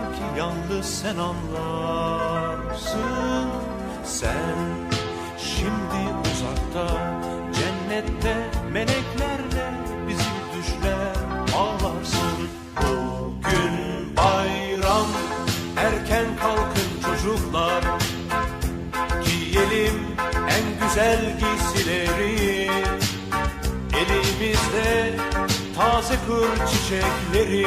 ki yalnız sen anlarsın. Sen şimdi uzakta cennette meleklerle bizi düşler ağlarsın. Bugün bayram erken kalkın çocuklar. Giyelim en güzel giysileri. Elimizde taze kır çiçekleri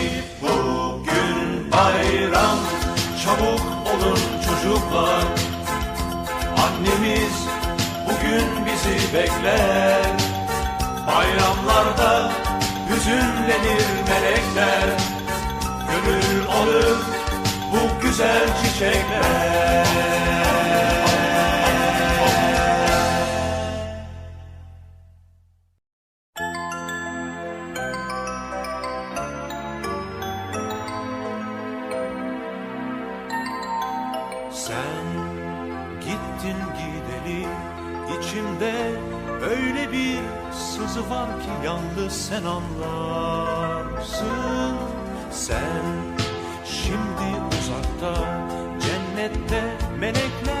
bekler. Bayramlarda hüzünlenir melekler. Gönül alır bu güzel çiçekler. Sen gittin gideli içimde öyle bir sızı var ki yalnız sen anlarsın. Sen şimdi uzakta cennette meleklerle